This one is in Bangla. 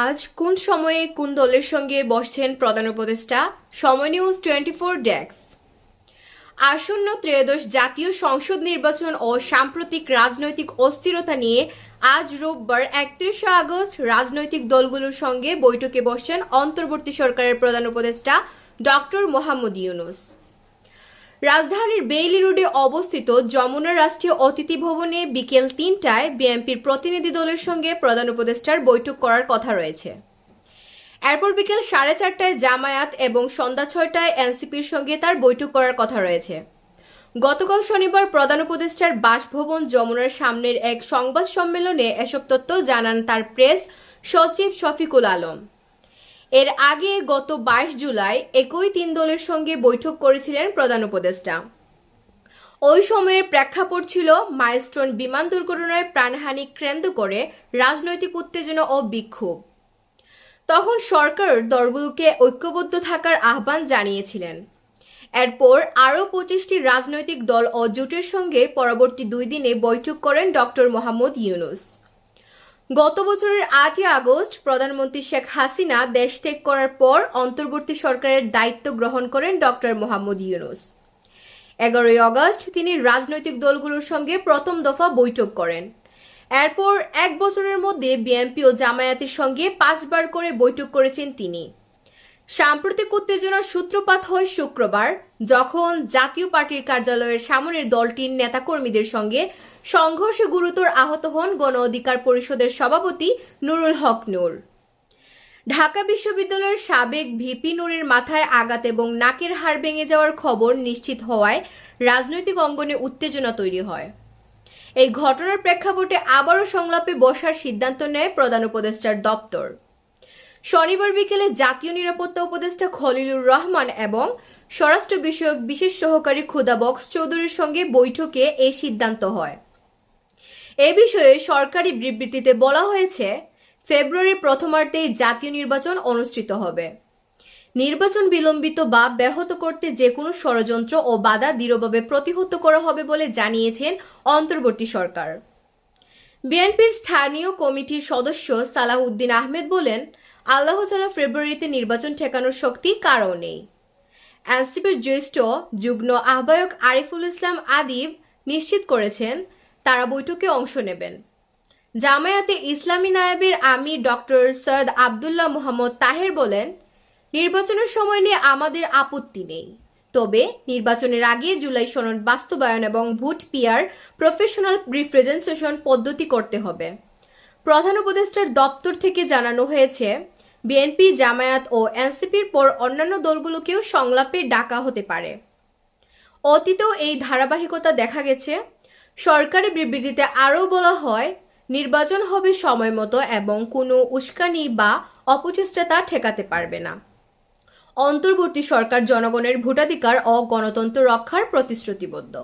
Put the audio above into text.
আজ কোন সময়ে কোন দলের সঙ্গে বসছেন প্রধান উপদেষ্টা? সময় নিউজ টোয়েন্টি ফোর ডেস্ক। আসন্ন ত্রয়োদশ জাতীয় সংসদ নির্বাচন ও সাম্প্রতিক রাজনৈতিক অস্থিরতা নিয়ে আজ রোববার একত্রিশে আগস্ট রাজনৈতিক দলগুলোর সঙ্গে বৈঠকে বসছেন অন্তর্বর্তী সরকারের প্রধান উপদেষ্টা ডক্টর মোহাম্মদ ইউনুস। রাজধানীর বেইলি রোডে অবস্থিত যমুনা রাষ্ট্রীয় অতিথি ভবনে বিকেল তিনটায় বিএনপির প্রতিনিধি দলের সঙ্গে প্রধান উপদেষ্টার বৈঠক করার কথা রয়েছে। এরপর বিকেল সাড়ে চারটায় জামায়াত এবং সন্ধ্যা ছয়টায় এনসিপির সঙ্গে তার বৈঠক করার কথা রয়েছে। গতকাল শনিবার প্রধান উপদেষ্টার বাসভবন যমুনার সামনের এক সংবাদ সম্মেলনে এসব তথ্য জানান তার প্রেস সচিব শফিকুল আলম। এর আগে গত বাইশ জুলাই একই তিন দলের সঙ্গে বৈঠক করেছিলেন প্রধান উপদেষ্টা। ওই সময়ের প্রেক্ষাপট ছিল মাইলস্টোন বিমান দুর্ঘটনায় প্রাণহানি কেন্দ্র করে রাজনৈতিক উত্তেজনা ও বিক্ষোভ। তখন সরকার দলগুলোকে ঐক্যবদ্ধ থাকার আহ্বান জানিয়েছিলেন। এরপর আরও পঁচিশটি রাজনৈতিক দল ও জোটের সঙ্গে পরবর্তী দুই দিনে বৈঠক করেন ডক্টর মোহাম্মদ ইউনুস। গত বছরের আটই আগস্ট প্রধানমন্ত্রী শেখ হাসিনা দেশ ত্যাগ করার পর অন্তর্বর্তী সরকারের দায়িত্ব গ্রহণ করেন ডক্টর মোহাম্মদ ইউনুস। এগারোই আগস্ট তিনি রাজনৈতিক দলগুলোর সঙ্গে প্রথম দফা বৈঠক করেন। এরপর এক বছরের মধ্যে বিএনপি ও জামায়াতের সঙ্গে পাঁচবার করে বৈঠক করেছেন তিনি। সাম্প্রতিক উত্তেজনার সূত্রপাত হয় শুক্রবার, যখন জাতীয় পার্টির কার্যালয়ের সামনের দলটির নেতাকর্মীদের সঙ্গে সংঘর্ষে গুরুতর আহত হন গণ অধিকার পরিষদের সভাপতি নুরুল হক নূর। ঢাকা বিশ্ববিদ্যালয়ের সাবেক ভিপি নুরের মাথায় আঘাত এবং নাকের হাড় ভেঙে যাওয়ার খবর নিশ্চিত হওয়ায় রাজনৈতিক অঙ্গনে উত্তেজনা তৈরি হয়। এই ঘটনার প্রেক্ষাপটে আবারও সংলাপে বসার সিদ্ধান্ত নেয় প্রধান উপদেষ্টার দপ্তর। শনিবার বিকেলে জাতীয় নিরাপত্তা উপদেষ্টা খলিলুর রহমান এবং স্বরাষ্ট্র বিষয়ক বিশেষ সহকারী খুদা বক্স চৌধুরীর সঙ্গে বৈঠকে এই সিদ্ধান্ত হয়। এ বিষয়ে সরকারি বিবৃতিতে বলা হয়েছে, ফেব্রুয়ারির প্রথমার্ধেই জাতীয় নির্বাচন অনুষ্ঠিত হবে। নির্বাচন বিলম্বিত বা ব্যাহত করতে যে কোনো ষড়যন্ত্র ও বাধা দৃঢ়ভাবে প্রতিহত করা হবে বলে জানিয়েছেন অন্তর্বর্তী সরকার। বিএনপির স্থানীয় কমিটির সদস্য সালাহউদ্দিন আহমেদ বলেন আল্লাহ তালা ফেব্রুয়ারিতে নির্বাচন ঠেকানোর শক্তি কারও নেই এনসিপির জ্যেষ্ঠ যুগ্ম আহ্বায়ক আরিফুল ইসলাম আদিব নিশ্চিত করেছেন, তারা বৈঠকে অংশ নেবেন। জামায়াতে ইসলামী নায়েবের আমির ডক্টর সৈয়দ আবদুল্লাহ মোহাম্মদ তাহের বলেন, নির্বাচনের সময় নিয়ে আমাদের আপত্তি নেই। তবে নির্বাচনের আগে জুলাই সনদ বাস্তবায়ন এবং ভোট পিয়ার প্রফেশনাল রিপ্রেজেন্টেশন পদ্ধতি করতে হবে। প্রধান উপদেষ্টার দপ্তর থেকে জানানো হয়েছে, বিএনপি, জামায়াত ও এনসিপির পর অন্যান্য দলগুলোকেও সংলাপে ডাকা হতে পারে। অতীতেও এই ধারাবাহিকতা দেখা গেছে। সরকারি বিবৃতিতে আরও বলা হয়, নির্বাচন হবে সময় মতো এবং কোনো উস্কানি বা অপচেষ্টা তা ঠেকাতে পারবে না। অন্তর্বর্তী সরকার জনগণের ভোটাধিকার ও গণতন্ত্র রক্ষার প্রতিশ্রুতিবদ্ধ।